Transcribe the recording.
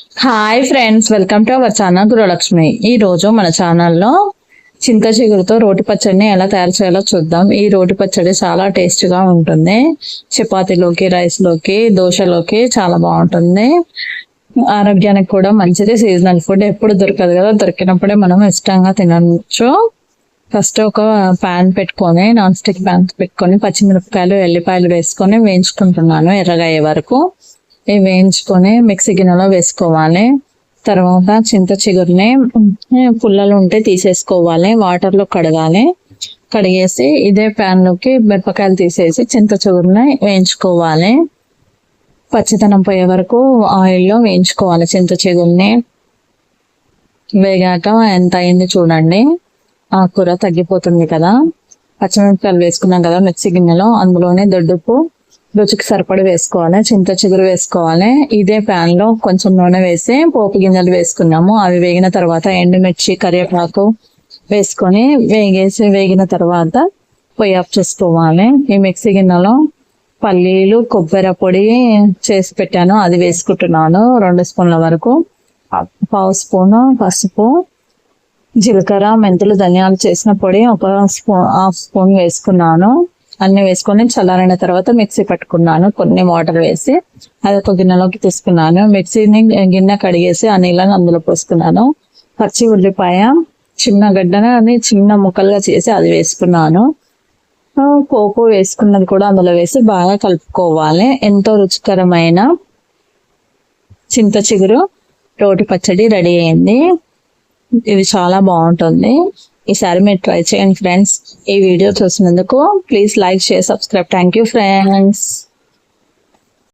Hi friends welcome to our channel Gruhalakshmi ఈ రోజు మన ఛానల్లో చింత చిగురుతో రోటి పచ్చడిని ఎలా తయారు చేయాలో చూద్దాం. ఈ రోటి పచ్చడి చాలా టేస్ట్గా ఉంటుంది. చపాతీలోకి రైస్లోకి దోశలోకి చాలా బాగుంటుంది. ఆరోగ్యానికి కూడా మంచిది. సీజనల్ ఫుడ్ ఎప్పుడు దొరకదు కదా. దొరికినప్పుడే మనం ఇష్టంగా తినచ్చు. ఫస్ట్ ఒక ప్యాన్ పెట్టుకొని నాన్ స్టిక్ ప్యాన్ పెట్టుకొని పచ్చిమిరపకాయలు ఎల్లిపాయలు వేసుకొని వేయించుకుంటున్నాను ఎర్రగా అయ్యే వరకు. ఇవి వేయించుకొని మిక్సీ గిన్నెలో వేసుకోవాలి. తర్వాత చింత చిగురిని పుల్లలు ఉంటే తీసేసుకోవాలి. వాటర్లో కడగాలి. కడిగేసి ఇదే ప్యాన్లోకి మిరపకాయలు తీసేసి చింత చిగురిని వేయించుకోవాలి. పచ్చితనం పోయే వరకు ఆయిల్లో వేయించుకోవాలి చింత చిగురిని. వేగాక ఎంత అయింది చూడండి. ఆ కూర తగ్గిపోతుంది కదా. పచ్చిమిరపకాయలు వేసుకున్నాం కదా మిక్సీ గిన్నెలో అందులోనే దొడ్డుపు రుచికి సరిపడి వేసుకోవాలి చింత చిగురు వేసుకోవాలి. ఇదే ప్యాన్లో కొంచెం నూనె వేసి పోపు గింజలు వేసుకున్నాము. అవి వేగిన తర్వాత ఎండుమిర్చి కరివేపాకు వేసుకొని వేగేసి వేగిన తర్వాత పొయ్యి ఆఫ్ చేసుకోవాలి. ఈ మిక్సీ గిన్నెలో పల్లీలు కొబ్బరి పొడి చేసి పెట్టాను. అది వేసుకుంటున్నాను రెండు స్పూన్ల వరకు. పావు స్పూను పసుపు జీలకర్ర మెంతులు ధనియాలు చేసిన పొడి ఒక స్పూన్ హాఫ్ స్పూన్ వేసుకున్నాను. అన్ని వేసుకొని చల్లారిన తర్వాత మిక్సీ పట్టుకున్నాను. కొన్ని వాటర్ వేసి అది ఒక గిన్నెలోకి తీసుకున్నాను. మిక్సీని గిన్నె కడిగేసి ఆ నీళ్ళని అందులో పోసుకున్నాను. పచ్చి ఉల్లిపాయ చిన్న గడ్డని చిన్న ముక్కలుగా చేసి అది వేసుకున్నాను. కోకో వేసుకున్నది కూడా అందులో వేసి బాగా కలుపుకోవాలి. ఎంతో రుచికరమైన చింత చిగురు రోటి పచ్చడి రెడీ అయింది. ఇది చాలా బాగుంటుంది. ఈసారి మీరు ట్రై చేయండి ఫ్రెండ్స్ ఈ వీడియో చూసినందుకు please like share subscribe. Thank you friends